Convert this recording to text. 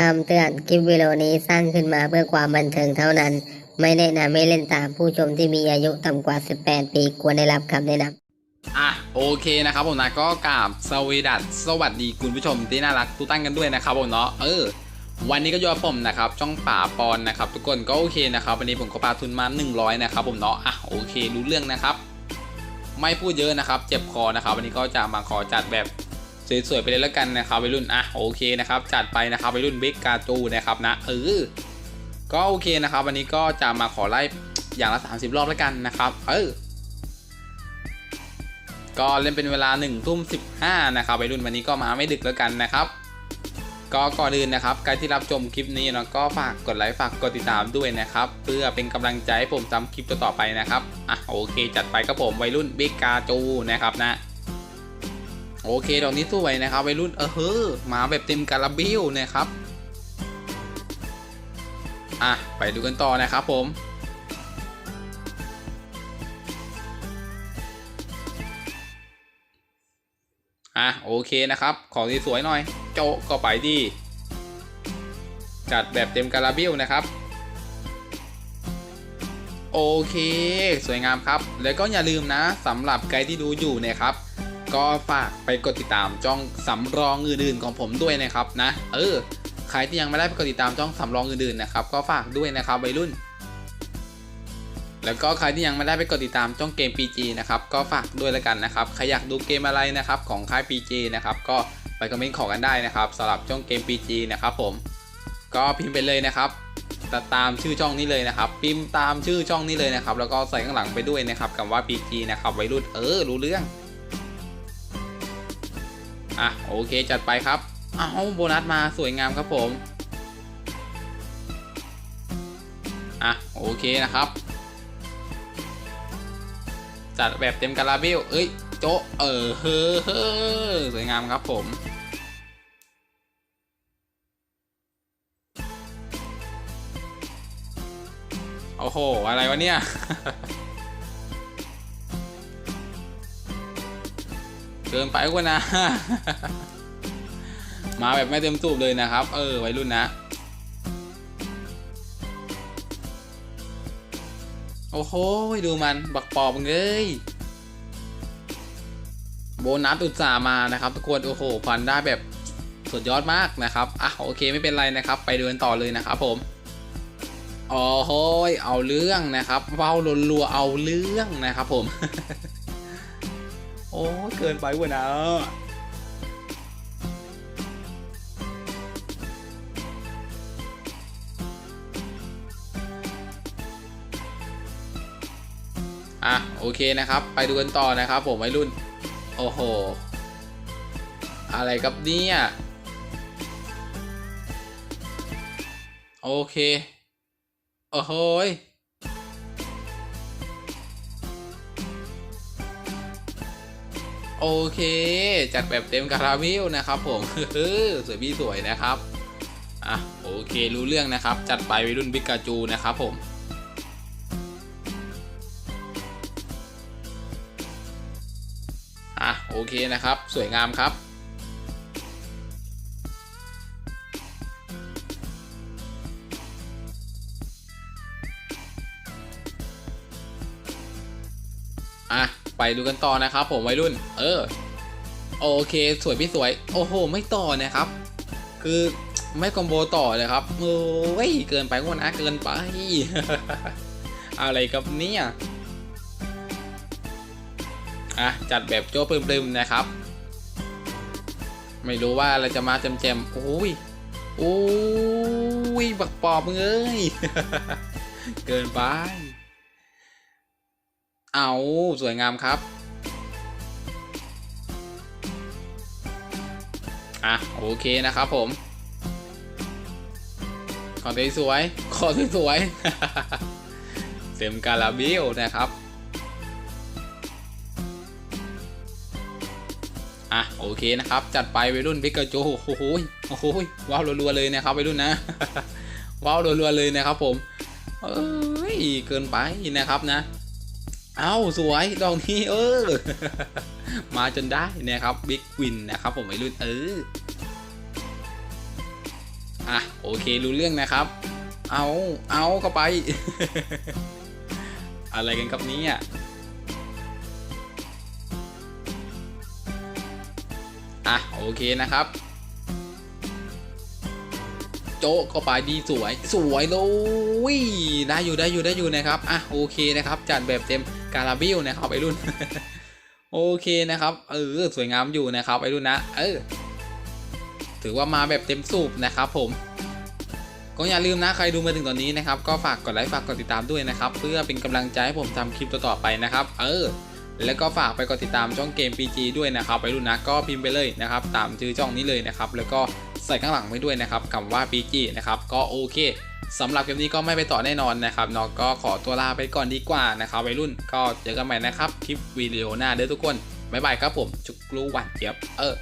คำเตือนคลิปวิดีโอนี้สร้างขึ้นมาเพื่อความบันเทิงเท่านั้น ไม่แนะนำให้เล่นตามผู้ชมที่มีอายุต่ำกว่า 18 ปีควรได้รับคำแนะนำอะโอเคนะครับผมนะก็กราบสวีดัสสวัสดีคุณผู้ชมที่น่ารักทุกท่านกันด้วยนะครับผมเนาะเออวันนี้ก็ยอผมนะครับ ช่องป่าปอนนะครับ ทุกคนก็โอเคนะครับ วันนี้ผมก็ปาทุนมา 100 นะครับผมเนาะอะโอเครู้เรื่องนะครับ ไม่พูดเยอะนะครับ เจ็บคอนะครับ วันนี้ก็จะมาขอจัดแบบ สวยๆไปเลยแล้วกันนะครับวัยรุ่นอะโอเคนะครับจัดไปนะครับวัยรุ่นบิ๊กกาจูนะครับนะเออก็โอเคนะครับวันนี้ก็จะมาขอไล่อย่างละ 30 รอบแล้วกันนะครับเออก็เล่นเป็นเวลา1นึ่ทุ่มสินะครับวัยรุ่นวันนี้ก็มาไม่ดึกแล้วกันนะครับ ก็ก่อนอื่นนะครับใครที่รับชมคลิปนี้เนาะก็ฝากกดไลค์ฝากกดติดตามด้วยนะครับ เพื่อเป็นกำลังใจให้ผมทำคลิปต่อๆไปนะครับอะโอเค จัดไปครับผมวัยรุ่นบิ๊กกาจูนะครับนะ โอเคดอกนี้สวยนะครับวัยรุ่นเออเฮ้อมาแบบเต็มการาบิลนะครับอะไปดูกันต่อนะครับผมอะโอเคนะครับ ของสวยๆหน่อย โจก็ไปดี จัดแบบเต็มการาบิลนะครับ โอเค สวยงามครับ แล้วก็อย่าลืมนะสำหรับใครที่ดูอยู่เนะครับ ก็ฝากไปกดติดตามจ้องสำรองอื่นๆของผมด้วยนะครับนะเออใครที่ยังไม่ได้ไปกดติดตามจ้องสำรองอื่นๆนะครับก็ฝากด้วยนะครับวัยรุ่น แล้วก็ใครที่ยังไม่ได้ไปกดติดตามช่องเกม PG นะครับก็ฝากด้วยแล้วกันนะครับใครอยากดูเกมอะไรนะครับของค่าย PG นะครับก็ไปคอมเมนต์ขอกันได้นะครับสำหรับช่องเกม PG นะครับผมก็พิมพ์ไปเลยนะครับตตามชื่อช่องนี้เลยนะครับ พิมพ์ตามชื่อช่องนี้เลยนะครับ แล้วก็ใส่ข้างหลังไปด้วยนะครับคำว่า PG นะครับวัยรุ่นเออรู้เรื่อง อะโอเคจัดไปครับอ้าวโบนัสมาสวยงามครับผมอะโอเคนะครับ จัดแบบเต็มกาลาเบลเอ้ยโจะเออเฮอเฮ้อสวยงามครับผมโอ้โห อะไรวะเนี่ย เกินไปกว่านะ มาแบบไม่เต็มสูบเลยนะครับ เออ วัยรุ่นนะ โอ้โห ดูมัน บักปอบเอ้ยโบนัสอุตส่าห์มานะครับทุกคน โอ้โห ฟันได้แบบสุดยอดมากนะครับ อะ โอเค ไม่เป็นไรนะครับ ไปเดินต่อเลยนะครับผมโอ้โหเอาเรื่องนะครับเว้ารัวๆเอาเรื่องนะครับผม โอ้เกินไปว่ะนะอะโอเคนะครับ ไปดูกันต่อนะครับผมวัยรุ่น โอ้โห อะไรกับเนี่ยโอเค โอ้โห โอเค จัดแบบเต็มคาราเมลนะครับผมสวยพี่สวยนะครับอะโอเครู้เรื่องนะครับ จัดไปวัยรุ่นบิกาจูนะครับผมอะโอเคนะครับ สวยงามครับอะ ไปดูกันต่อนะครับ ผมวัยรุ่น เออ โอเค สวยพี่สวย โอ้โห ไม่ต่อนะครับ คือไม่คอมโบต่อเลยครับโอ้ยเกินไปว่านะเกินไป อะไรกับเนี่ยอะจัดแบบโจ้ปลืมๆนะครับ ไม่รู้ว่าเราจะมาเต็มๆโอ้ยโอ้ยบักปอบมึงยเกินไป เอาสวยงามครับ อะ โอเคนะครับผม ขอสวยๆขอสวยๆเต็มกาลาบิลนะครับ อะ โอเคนะครับ จัดไปวัยรุ่นพิกาจูโอ้โหยโอ้โหยว้าวรัวๆเลยนะครับวัยรุ่นนะ ว้าวรัวๆเลยนะครับผม เอ้ย เกินไปนะครับนะ เอ้าสวยดอกนี้เออ มาจนได้นะครับบิ๊กวินนะครับผมวัยรุ่นเอออะโอเครู้เรื่องนะครับ เอาเอาเข้าไป อะไรกันครับนี้อะอะโอเคนะครับ โจ๊ะเข้าไปดีสวย สวยเลยได้อยู่ได้อยู่ได้อยู่นะครับอะโอเคนะครับ จัดแบบเต็มการาบิลนะครับไอรุ่น โอเคนะครับ เออสวยงามอยู่นะครับไอรุ่นนะ เออ ถือว่ามาแบบเต็มสูบนะครับ ผมก็อย่าลืมนะใครดูมาถึงตอนนี้นะครับ ก็ฝากกดไลค์ฝากกดติดตามด้วยนะครับ เพื่อเป็นกำลังใจให้ผมทำคลิปต่อๆไปนะครับ เออ แล้วก็ฝากไปกดติดตามช่องเกม PG ด้วยนะครับไปรุ่นนะก็พิมพ์ไปเลยนะครับ ตามชื่อช่องนี้เลยนะครับ แล้วก็ ใส่ข้างหลังไว้ด้วยนะครับคำว่าพีจีนะครับก็โอเคสำหรับคลิปนี้ก็ไม่ไปต่อแน่นอนนะครับเนาะก็ขอตัวลาไปก่อนดีกว่านะครับวัยรุ่นก็เจอกันใหม่นะครับคลิปวิดีโอหน้าเด้อทุกคนบ๊ายบายครับผมจุกรูหวันเจี๊ยบเออ